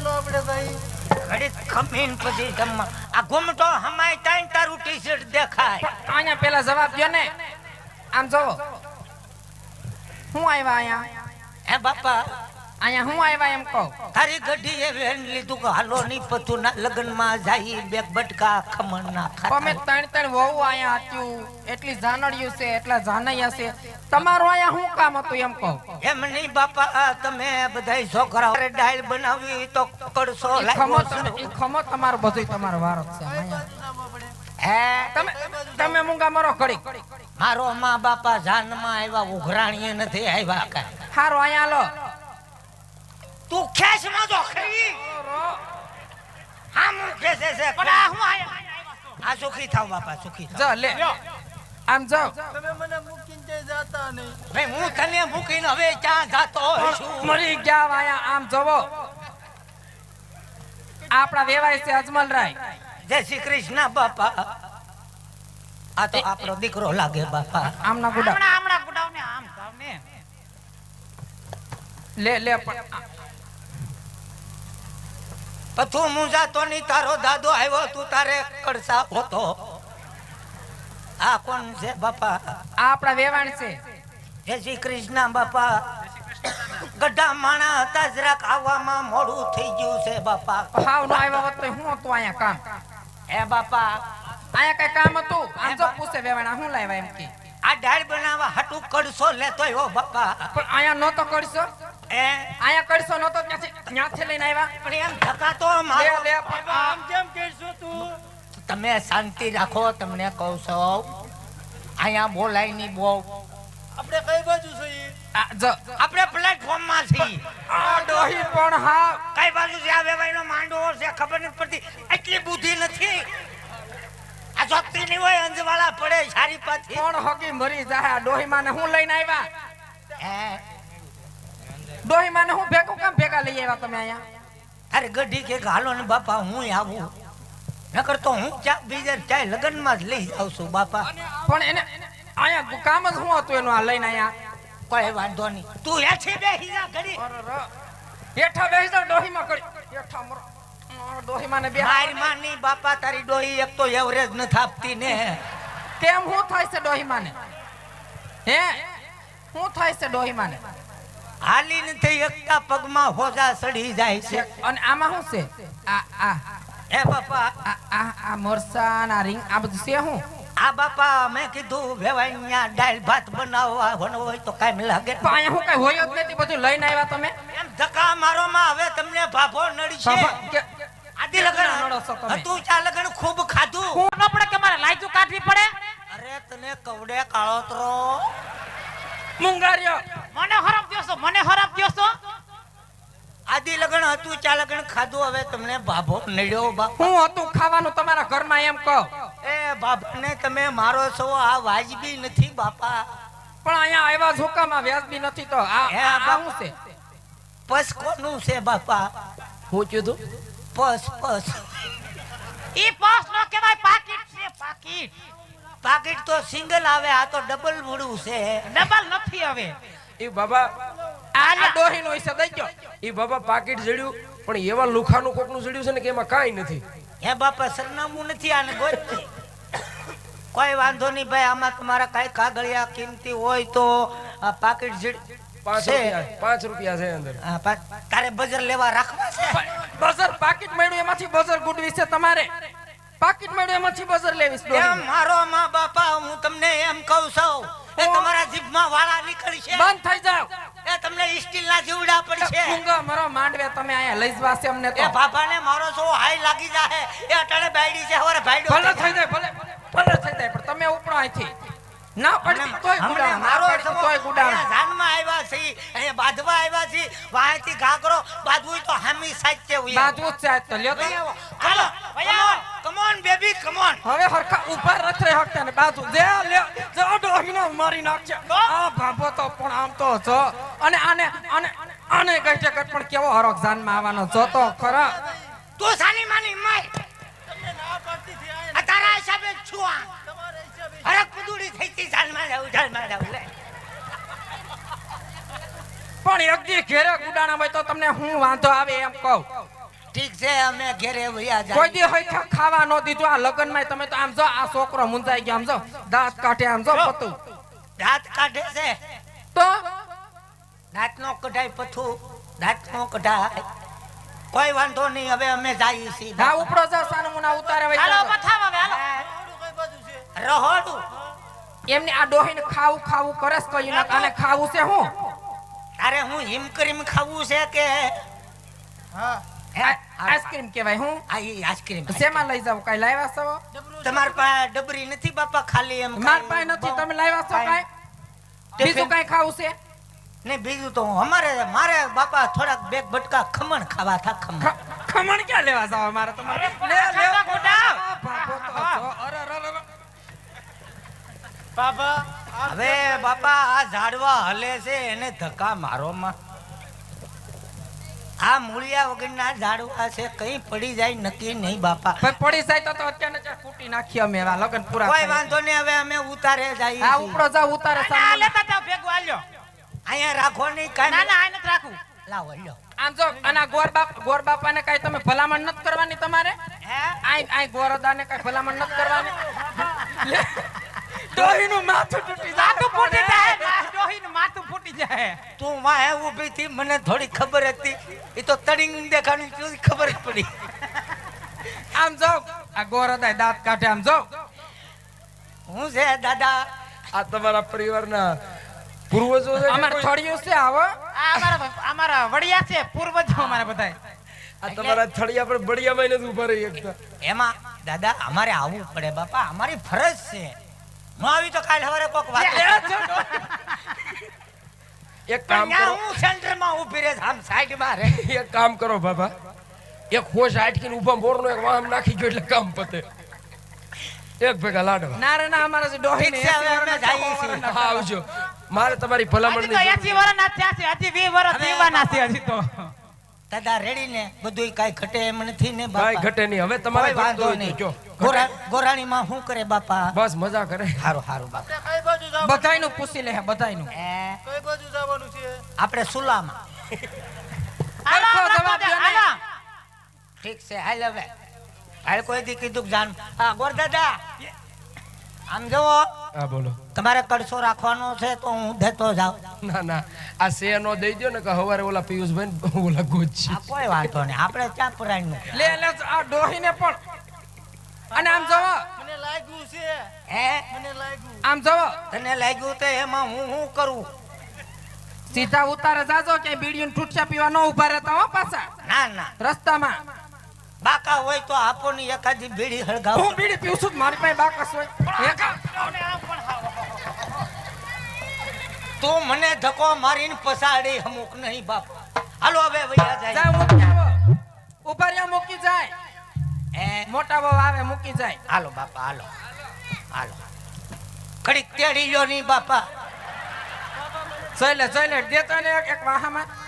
હાલો આપણે ભાઈ. ઘડીક ખમીન પછી જમવા. આ ઘૂમટો હમાય તાઈન તારું ટી શર્ટ દેખાય. અહીંયા પેલા જવાબ દ્યો ને. આમ જોવો હું આવ્યા અહીંયા હે બાપા. અહીંયા હું આવ્યા એમ કહો? તારી ગઢી એ વેન લીધું કે હાલો નહીં પતું ના લગ્નમાં જાય બે બટકા ખમણ ના ત્રણ ત્રણ વહુ અહીંયા હતું એટલી જાનડિયું છે એટલા જાનૈયા છે. તમારું અહીંયા શું કામ હતું એમ કહો. એમ નહીં બાપા તમે બધાય છોકરાઓ ડાયલ બનાવી તો કરશો ખમો તમારો બધું તમારો વારો છે હે? તમે તમે મુંગા મરો ઘડી મારો મા બાપા જાનમાં આવ્યા ઉઘરાણીએ નથી આવ્યા કાંઈ. હારો અહીંયા લો તું ખેસમાં જો ખરી હા હું ખેસે છે. પણ આ હું આ સુખી થાવ બાપા સુખી થાવ. જો લે. આમ જાવ તમે મને મૂકીને જાતા નહીં. ભાઈ હું તને મૂકીને હવે ક્યાં જાતો છું? મરી ગયા વાયા આમ જોવો. આપણા વેવાય છે અજમલરાય. જય શ્રી કૃષ્ણ બાપા. આ તો આપણો દીકરો લાગે બાપા. આમના ગુડા. આમના ગુડાવ ને આમ થાવને લે લે પણ પથું મુંજાતો ની તારો દાદો આવ્યો તું તારે કડસા હોતો. આ કોણ છે બાપા? આ આપણા વેવાણ છે. જય શ્રી કૃષ્ણ બાપા. ગઢા માણા હતા જરાક આવવામાં મોડું થઈ ગયું છે બાપા. હાવ નો આવ્યા હોત તો હું હતું અહીંયા કામ. હે બાપા. અહીંયા કઈ કામ હતું? આમ તો પૂછે વેવાણા હું લાવ્યા એમ કે? આ ડાળ બનાવવા હાટું કડસો લેતો હો બાપા. પણ અહીંયા નહોતો કરશો એ? અહીંયા કરશો નહોતો ત્યાંથી ત્યાંથી લઈને આવ્યા? પણ એમ થતા તો મારો. આમ કેમ કહેશો તું? તમે શાંતિ રાખો તમને કહું છું. અહીંયા બોલાય નહીં બહુ આપણે કઈ બાજુ છીએ આપણે પ્લેટફોર્મમાં છીએ. આ ડોહી પણ હા. કઈ બાજુ છે? આ વેવાઈનો માંડવો છે ખબર નથી પડતી. એટલી બુદ્ધિ નથી. આ જોતી નહીં હોય અંજવાળા પડે સારી પાછી. કોણ હોકી મરી જાય. આ ડોહી માને હું લઈને આવ્યા? હે? માં ને હું ભેગું કામ ભેગા લઈ આવ્યા તમે અહીંયા? અરે ગઢી કે હાલો ને બાપા હું આવું? નકર તો હું ચા બીજે ચાય લગ્નમાં જ લઈ જાઉં છું બાપા. પણ એને અહીંયા કામ જ શું હતું એનું આ લઈને અહીંયા? કોઈ વાંધો નહીં. તું હેઠી બેસી જા ઘડી. હેઠા બેસી જાવ ડોહીમાં કરી. હેઠા મરો. ડોહીમાં ને બે માં નહીં બાપા તારી ડોહી એક તો એવરેજ ન થાપતી ને. કેમ હું થાય છે ડોહીમાં ને હે? શું થાય છે ડોહીમાં ને હાલી નથી એકતા પગમાં હોજા સડી જાય છે. અને આમાં શું છે? આ આ. હે બાપા આ આ આ મરસાન આ રીંગ આ બધું છે હું? આ બાપા મેં કીધું વેવાઈયા દાળ ભાત બનાવવા હોનો હોય તો કાંઈ લાગે. પણ અહીંયા શું કઈ હોય જ નથી બધું લઈને આવ્યા તમે? એમ ધક્કા મારો માં હવે તમને ભાભો નડી છે. આદિ કેટલા નડો છો તમે? લગન હતું ચા લગન ખૂબ ખાધું. હું ન પડે કે મારે લાઈચું કાઢવી પડે? અરે તને કવડે કાળોતરો મુંગાર્યો. મને હરામ દ્યો મને છો આદિ લગન હતું ચા લગન ખાધું હવે તમને ભાભો નડ્યો બાપ. હું હતું ખાવાનું તમારા ઘરમાં એમ કહો. એ બાપાને તમે મારો છો આ વાજબી નથી બાપા. પણ અહીંયા આવ્યા ઝોકામાં વ્યાજબી નથી તો આ હે, આ બાપ. શું છે? પસ કોનું છે બાપા? હું કીધું? પસ પસ. ઈ પસ ન કહેવાય પાકીટ છે પાકીટ. પાકીટ તો સિંગલ આવે આ તો ડબલ મૂડું છે. ડબલ નથી હવે. એ બાબા આ આ ડોહીનો હિસ્સો દઈ ગયો એ બાબા પાકીટ જડ્યું પણ એવા લુખાનું કોકનું જડ્યું છે ને કે એમાં કાંઈ નથી. હે બાપા સરનામું નથી આને ગોત કોઈ વાંધો નહીં ભાઈ આમાં તમારા કઈ કાગળિયા કિંમતી હોય તો પાકીટ જીડ પાંચ રૂપિયા છે અંદર. તારે બજર લેવા રાખવા છે? બઝર પાકીટ મળ્યું એમાંથી બઝર ગુડવી છે તમારે. પાકીટ મળ્યું એમાંથી બઝર લેવીશ એમ મારો માં બાપા હું તમને એમ કહું છું. એ તમારા જીભમાં વાળા નીકળશે. બંધ થઈ જાવ એ તમને સ્ટીલના જીવડા પડશે. મૂંગા મરો માંડવે તમે અહીંયા લઈ જવા અમને તો. એ બાપાને મારો સો હાઈ લાગી જાહે. એ અટાણે બાયડી છે હવારે ભાઈડો. ભલે થઈ જાય ભલે ભલે થઈ જાય પણ તમે ઉપરો અહીંથી. ના પડતી તોય ગુડા મારો તોય ગુડા જાનમાં આવ્યા છે અહીંયા બાંધવા આવ્યા છે વાંયથી ઘાઘરો બાંધવું તો હામી સાચે હોય બાજુ સાચે આજ તો. ચાલો તો. કમોન બેબી કમોન હવે હરખા ઊભા રથ રે હકતા ને બાજુ. જે લે જો ડોહીને મારી નાખશે આ ભાભો તો પણ આમ તો જો. અને આને આને આને કહી છે કે પણ કેવો હરખ જાનમાં આવવાનો જો તો ખરા. તું સાની માની માય. તમને ના પાડતી થી આ તારા હિસાબે છું તમારા હિસાબે થઈ ગઈ જાનમાં જાવ જાનમાં જાવ લે પણ એક દી ઘેરે ગુડાણા હોય તો તમને હું વાંધો આવે એમ કહું. ઠીક છે અમે ઘેરે વયા જાય. કોઈ દી હોય ખાવા ન દીધું. આ લગનમાં તમે તો આમ જો આ છોકરો મુંજાઈ ગયો. આમ જો દાંત કાઢે આમ જો પતું. દાંત કાઢે છે. તો? દાંત નો કઢાય પથું દાંત નો કઢાય. કોઈ વાંધો નહીં હવે અમે જઈએ છીએ. હા ઉપડો જા સાનમુના ઉતારે વઈ હાલો પથાવ હવે હાલો. રહોડું એમને આ ડોહીને ખાવું ખાવું કરે છે કઈ ના તને ખાવું છે હું? તારે હું હિમ કરીમ ખાવું છે કે? હા. આઈસ્ક્રીમ કહેવાય હું? આ ઈ આઈસ્ક્રીમ શેમાં લઈ જાવ કઈ લાવ્યા છો તમાર પાસે ડબરી નથી બાપા ખાલી એમ માર પાસે નથી તમે લાવ્યા છો કઈ? બીજું કઈ ખાવું છે? ને બીજું તો અમારે મારે બાપા થોડાક બેગ બટકા ખમણ ખાવા થા ખમણ. ખમણ ક્યાં લેવા જાવ અમારે તમારે લે લે. ગોટા. બાપો. હવે બાપા આ ઝાડવા હલે છે એને ધક્કા મારો માં આ મૂળિયા વગરના ઝાડવા છે કઈ પડી જાય નક્કી નહીં બાપા. પડી જાય તો તો અત્યારે ચાલ ફૂટી નાખી અમે આ લગન પૂરા કોઈ વાંધો નહીં હવે અમે ઉતારે જઈએ હા ઉપરો ઉપડો જાવ ઉતારે સામે. લેતા જાવ ભેગું હાલ્યો. અહીંયા રાખો નહીં કાઈ ના ના આ નથી રાખું લાવો લ્યો આમ જો આના ગોર બાપ ગોર બાપાને કઈ તમે ભલામણ નથી કરવાની તમારે? હે? આઈ આઈ ગોરદાને કઈ ભલામણ નથી કરવાની? ડોહીનું માથું તૂટી જાય. માથું ફૂટી જાય તું ડોહીનું માથું ફૂટી જાય. તું વાહે ઊભી થી મને થોડી ખબર હતી. તો તડીંગ દેખાણી તું ખબર જ પડી. આમ જો આ ગોરદાય દાંત કાઢે આમ જો. હું છે દાદા? આ તમારા પરિવારના પૂર્વજો છે અમાર કોઈ? છે આવો. અમારા અમારા વડિયા છે પૂર્વજો અમારા બધાય. આ તમારા થળિયા પર બળિયામાં નથી ઊભા રહી શકતા. એમાં દાદા અમારે આવવું પડે બાપા. અમારી ફરજ છે. હું આવી તો કાલ સવારે કોક વાત એક કામ કરો. હું સેન્ટરમાં ઊભી રહે આમ સાઈડમાં રહે. એક કામ કરો બાબા. એક હોશ આટકીને ઊભા મોરનો એક વાહમ નાખી ગયો એટલે કામ પતે. એક ભેગા લાડવા. ના રે ના અમારા ડોહી ને અમે જઈએ છીએ. હા આવજો. મારે તમારી ભલામણ હજી તો વર્ષ ના થયા છે હજી 20 વર્ષ જીવવાના છે હજી તો. દાદા રેડી ને બધું કાંઈ ઘટે એમ નથી ને કાંઈ ઘટે નહીં. હવે તમારે વાંધો નહીં. જો. ગોરાણી માં શું કરે બાપા? બસ મજા કરે. હારું હારું બાપા. કઈ બાજુ જવાનું બધાયનું પૂછી લે બધાયનું. એ કઈ બાજુ જવાનું છે? આપણે સુલામાં. જવાબ ઠીક છે હાલ હવે. હાલ કોઈ દી કીધું કે જાન. હા ગોર દાદા. આમ જુઓ હા બોલો. તમારે કડસો રાખવાનો છે તો હું દેતો જાઉં. ના ના આ સે નો દઈ દો ને કે હવારે ઓલા પિયુષભાઈ ને ઓલા ગોજી આ કોઈ વાંધો નહીં આપણે ક્યાં પુરાણનું લે લે આ ડોહીને પણ. અને આમ જોવો મને લાગ્યું છે. હે? મને લાગ્યું. આમ જોવો તને લાગ્યું તો એમાં હું શું કરું? સીધા ઉતારે જાજો કે બીડીયું ઠૂઠિયા પીવા ન ઊભા રહેતા હો પાછા. ના ના. રસ્તામાં. બાકા હોય તો આપો ની એકાદી બીડી હળગાવો. હું બીડી પીઉં છું જ, મારી પાસે બાકસ હોય. એકા તું મને ધક્કો મારીને પસાડી અમુક નહીં બાપ. હાલો હવે વૈયા જાય. જા મૂકી આવો ઊભા મૂકી જાય. એ મોટા બહુ આવે મૂકી જાય. હાલો બાપા હાલો. હાલો. કડીક તેડી લ્યો નહીં બાપા. જોઈ લે જોઈ લે દેતો ને એક એક વાહામાં.